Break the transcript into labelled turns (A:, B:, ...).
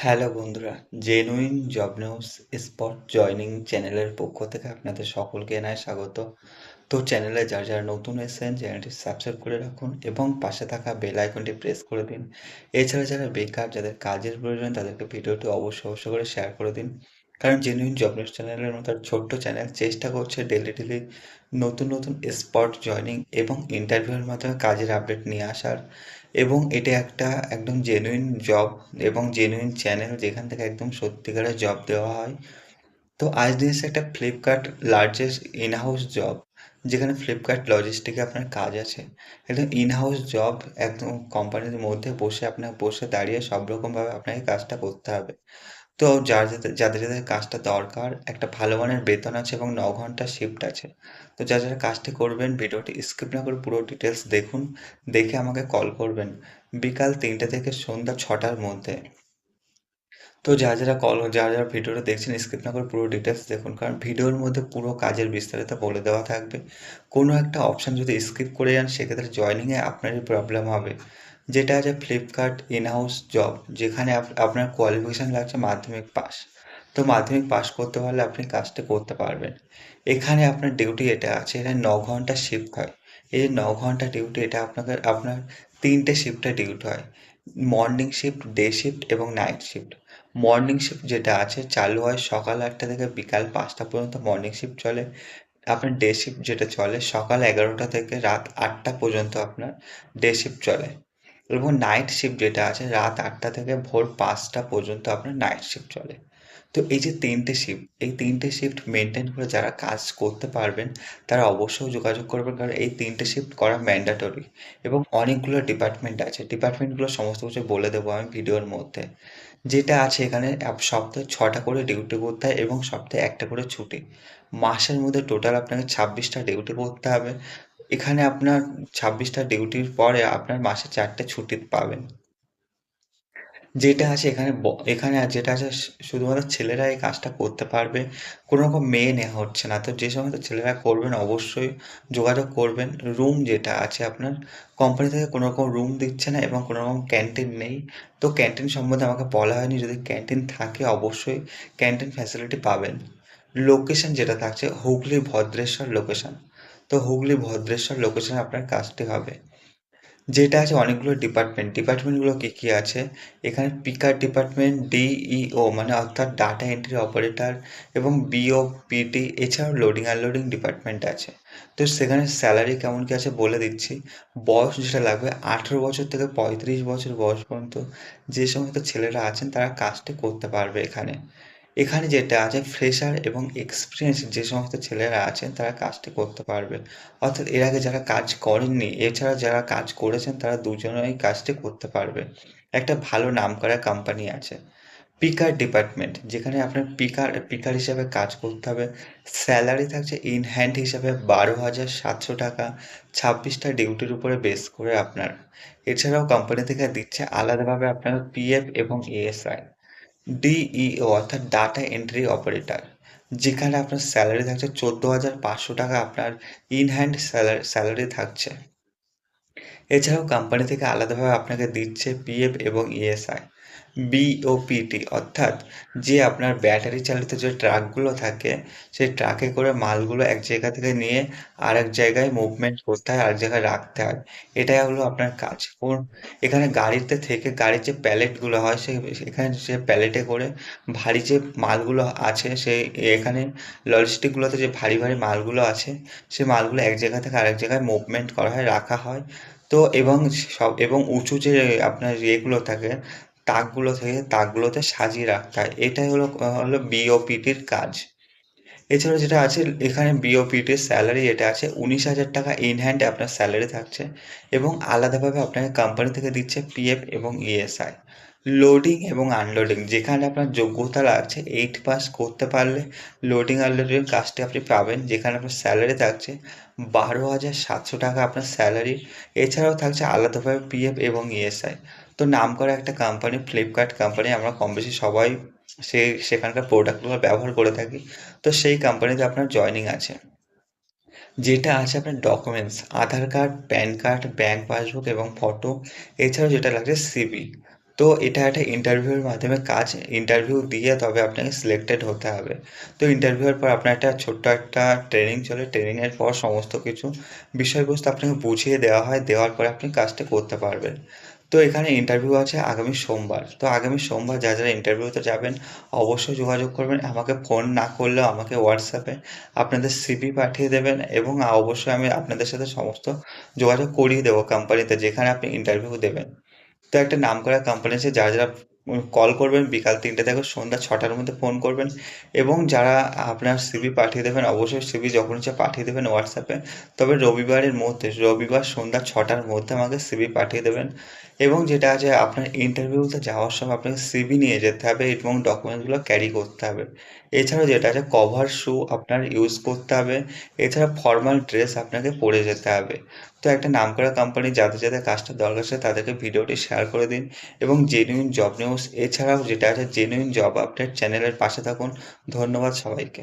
A: Hello বন্ধুরা genuine job news spot joining চ্যানেলের পক্ষ থেকে আপনাদের সকলকে এনায় স্বাগত। তো চ্যানেলে যার যারা নতুন এসেছেন চ্যানেলটি সাবস্ক্রাইব করে রাখুন এবং পাশে থাকা বেল আইকনটি প্রেস করে দিন। এছাড়া যারা বেকার, যাদের কাজের প্রয়োজন, তাদেরকে ভিডিওটি অবশ্যই অবশ্যই করে শেয়ার করে দিন। কারণ জেনুইন জব নিউজ চ্যানেলের মতো ছোট্ট চ্যানেল চেষ্টা করছে ডেলি ডেলি নতুন নতুন স্পট জয়নিং এবং ইন্টারভিউয়ের মাধ্যমে কাজের আপডেট নিয়ে আসার। এবং এটা একটা একদম জেনুইন জব এবং জেনুইন চ্যানেল যেখান থেকে একদম সত্যিকারের জব দেওয়া হয়। তো আজ দিন একটা Flipkart largest in house job যেখানে ফ্লিপকার্ট লজিস্টিকে আপনার কাজ আছে। একদম ইন হাউস জব একদম কোম্পানির মধ্যে বসে, আপনার বসে দাঁড়িয়ে সব রকমভাবে আপনাকে কাজটা করতে হবে। তো যার যাদের যাদের যাদের কাজটা দরকার, একটা ভালো মানের বেতন আছে এবং ন ঘণ্টা শিফট আছে। তো যারা যারা কাজটি করবেন, ভিডিওটি স্কিপ না করে পুরো ডিটেলস দেখুন, দেখে আমাকে কল করবেন বিকাল তিনটে থেকে সন্ধ্যা ছটার মধ্যে। তো যারা যারা কল যারা যারা ভিডিওটা দেখছেন স্কিপ না করে পুরো ডিটেলস দেখুন, কারণ ভিডিওর মধ্যে পুরো কাজের বিস্তারিত বলে দেওয়া থাকবে। কোনো একটা অপশান যদি স্কিপ করে যান, সেক্ষেত্রে জয়নিংয়ে আপনারই প্রবলেম হবে। যেটা আছে ফ্লিপকার্ট ইন হাউস জব যেখানে আপনার কোয়ালিফিকেশান লাগছে মাধ্যমিক পাস তো মাধ্যমিক পাস করতে পারলে আপনি কাজটা করতে পারবেন। এখানে আপনার ডিউটি এটা আছে এখানে ন ঘণ্টা শিফট হয়। এই যে ন ঘণ্টা ডিউটি এটা আপনাকে, আপনার তিনটে শিফটে ডিউটি হয়। মর্নিং শিফট ডে শিফট এবং নাইট শিফট মর্নিং শিফট যেটা আছে, চালু হয় সকাল আটটা থেকে বিকাল পাঁচটা পর্যন্ত মর্নিং শিফট চলে। আপনার ডে শিফট যেটা চলে, সকাল এগারোটা থেকে রাত আটটা পর্যন্ত আপনার ডে শিফট চলে। এবং নাইট শিফট যেটা আছে, রাত আটটা থেকে ভোর পাঁচটা পর্যন্ত আপনার নাইট শিফট চলে। তো এই যে তিনটে শিফট এই তিনটে শিফট মেনটেন করে যারা কাজ করতে পারবেন, তারা অবশ্যই যোগাযোগ করবেন, কারণ এই তিনটে শিফট করা ম্যান্ডাটরি এবং অনেকগুলো ডিপার্টমেন্ট আছে। ডিপার্টমেন্টগুলো সমস্ত কিছু বলে দেবো আমি ভিডিওর মধ্যে। যেটা আছে এখানে সপ্তাহে ছটা করে ডিউটি করতে হয় এবং সপ্তাহে একটা করে ছুটি। মাসের মধ্যে টোটাল আপনাকে ছাব্বিশটা ডিউটি করতে হবে। এখানে আপনার ছাব্বিশটা ডিউটির পরে আপনার মাসে চারটে ছুটি পাবেন। যেটা আছে এখানে এখানে যেটা আছে শুধুমাত্র ছেলেরা এই কাজটা করতে পারবে, কোনো রকম মেয়ে নেওয়া হচ্ছে না। তো যে সমস্ত ছেলেরা করবেন, অবশ্যই যোগাযোগ করবেন। রুম যেটা আছে আপনার কোম্পানি থেকে কোনো রকম রুম দিচ্ছে না এবং কোনো রকম ক্যান্টিন নেই। তো ক্যান্টিন সম্বন্ধে আমাকে বলা হয়নি, যদি ক্যান্টিন থাকে অবশ্যই ক্যান্টিন ফ্যাসিলিটি পাবেন। লোকেশন যেটা থাকছে হুগলি ভদ্রেশ্বর লোকেশন তো হুগলি ভদ্রেশ্বর লোকেশনে আপনার কাজটি হবে। যেটা আছে অনেকগুলো ডিপার্টমেন্ট ডিপার্টমেন্টগুলো কী কী আছে? এখানে পিকার ডিপার্টমেন্ট ডিইও মানে অর্থাৎ ডাটা এন্ট্রি অপারেটর এবং বিও পিটি এছাড়াও লোডিং আনলোডিং ডিপার্টমেন্ট আছে। তো সেখানে স্যালারি কেমন কী আছে বলে দিচ্ছি। বয়স যেটা লাগবে আঠেরো বছর থেকে পঁয়ত্রিশ বছর বয়স পর্যন্ত। যে সমস্ত ছেলেরা আছেন তারা কাজটি করতে পারবে এখানে। এখানে যেটা আছে ফ্রেশার এবং এক্সপিরিয়েন্স যে সমস্ত ছেলেরা আছেন, তারা কাজটি করতে পারবে। অর্থাৎ এর আগে যারা কাজ করেননি, এছাড়া যারা কাজ করেছেন, তারা দুজনেই কাজটি করতে পারবে। একটা ভালো নাম করা কোম্পানি আছে পিকার ডিপার্টমেন্ট যেখানে আপনার পিকার পিকার হিসাবে কাজ করতে হবে। স্যালারি থাকছে ইন হ্যান্ড হিসাবে বারো হাজার সাতশো টাকা, ছাব্বিশটা ডিউটির উপরে বেস করে আপনার। এছাড়াও কোম্পানি থেকে দিচ্ছে আলাদাভাবে আপনার পিএফ এবং এএসআই ডিইও অর্থাৎ ডাটা এন্ট্রি অপারেটর যেখানে আপনার স্যালারি থাকছে চোদ্দ হাজার পাঁচশো টাকা, আপনার ইন হ্যান্ড স্যালারি স্যালারি থাকছে। এছাড়াও কোম্পানি থেকে আলাদাভাবে আপনাকে দিচ্ছে পিএফ এবং ইএসআই বিওপিটি অর্থাৎ যে আপনার ব্যাটারি চালিত যে ট্রাকগুলো থাকে, সেই ট্রাকে করে মালগুলো এক জায়গা থেকে নিয়ে আর এক জায়গায় মুভমেন্ট করতে হয়, আরেক জায়গায় রাখতে হয়। এটাই হলো আপনার কাজ। এখানে গাড়িতে থেকে গাড়ির যে প্যালেটগুলো হয়, সে, এখানে যে প্যালেটে করে ভারী যে মালগুলো আছে সেই এখানে লজিস্টিকগুলোতে যে ভারী ভারী মালগুলো আছে, সে মালগুলো এক জায়গা থেকে আরেক জায়গায় মুভমেন্ট করা হয়, রাখা হয়। তো এবং সব, এবং উঁচু যে আপনার ইয়েগুলো থাকে, তাকগুলো থেকে, তাকগুলোতে সাজিয়ে রাখতে হয়। এটাই হলো হলো বিওপিটির কাজ। এছাড়া যেটা আছে, এখানে বিওপিটির স্যালারি এটা আছে, উনিশ হাজার টাকা ইন হ্যান্ড আপনার স্যালারি থাকছে এবং আলাদাভাবে আপনাকে কোম্পানি থেকে দিচ্ছে পিএফ এবং ইএসআই লোডিং এবং আনলোডিং যেখানে আপনার যোগ্যতা লাগছে এইট পাস করতে পারলে লোডিং আনলোডিং কাজটি আপনি পাবেন, যেখানে আপনার স্যালারি থাকছে বারো হাজার সাতশো টাকা আপনার স্যালারি এছাড়াও থাকছে আলাদাভাবে পিএফ এবং ইএসআই তো নাম করা একটা কোম্পানি ফ্লিপকার্ট কোম্পানি আমরা কম বেশি সবাই সে, সেখানকার প্রোডাক্টগুলো ব্যবহার করে থাকি। তো সেই কোম্পানিতে আপনার জয়নিং আছে। যেটা আছে আপনার documents Aadhaar card PAN card bank passbook এবং ফটো এছাড়াও যেটা লাগছে সিবি তো এটা একটা ইন্টারভিউয়ের মাধ্যমে কাজ। ইন্টারভিউ দিয়ে তবে আপনাকে সিলেক্টেড হতে হবে। তো ইন্টারভিউয়ের পর আপনার একটা ছোট্ট একটা ট্রেনিং চলে। ট্রেনিংয়ের পর সমস্ত কিছু বিষয়বস্তু আপনাকে বুঝিয়ে দেওয়া হয়। দেওয়ার পরে আপনি কাজটা করতে পারবেন। তো এখানে ইন্টারভিউ আছে আগামী সোমবার। তো আগামী সোমবার যা যারা ইন্টারভিউতে যাবেন, অবশ্যই যোগাযোগ করবেন। আমাকে ফোন না করলেও আমাকে হোয়াটসঅ্যাপে আপনাদের সিভি পাঠিয়ে দেবেন এবং অবশ্যই আমি আপনাদের সাথে সমস্ত যোগাযোগ করিয়ে দেবো কোম্পানিতে যেখানে আপনি ইন্টারভিউ দেবেন। তো একটা নামকরা কোম্পানি আছে যারা, যারা কল করবেন বিকাল তিনটে থেকে সন্ধ্যা ছটার মধ্যে ফোন করবেন এবং যারা আপনার সিভি পাঠিয়ে দেবেন অবশ্যই সিভি যখন ইচ্ছা পাঠিয়ে দেবেন হোয়াটসঅ্যাপে। তবে রবিবারের মধ্যে রবিবার সন্ধ্যা ছটার মধ্যে আমাকে সিভি পাঠিয়ে দেবেন এবং যেটা আছে আপনার ইন্টারভিউতে যাওয়ার সময় আপনাকে সিভি নিয়ে যেতে হবে এবং ডকুমেন্টসগুলো ক্যারি করতে হবে। এছাড়াও যেটা আছে কভার শু আপনার ইউজ করতে হবে। এছাড়া ফর্মাল ড্রেস আপনাকে পরে যেতে হবে। তো একটা নামকরা কোম্পানি যাদের, যাদের কাজটা দরকার আছে তাদেরকে ভিডিওটি শেয়ার করে দিন এবং জেনুইন জব নিউজ এছাড়াও যেটা আছে জেনুইন জব আপডেট চ্যানেলের পাশে থাকুন। ধন্যবাদ সবাইকে।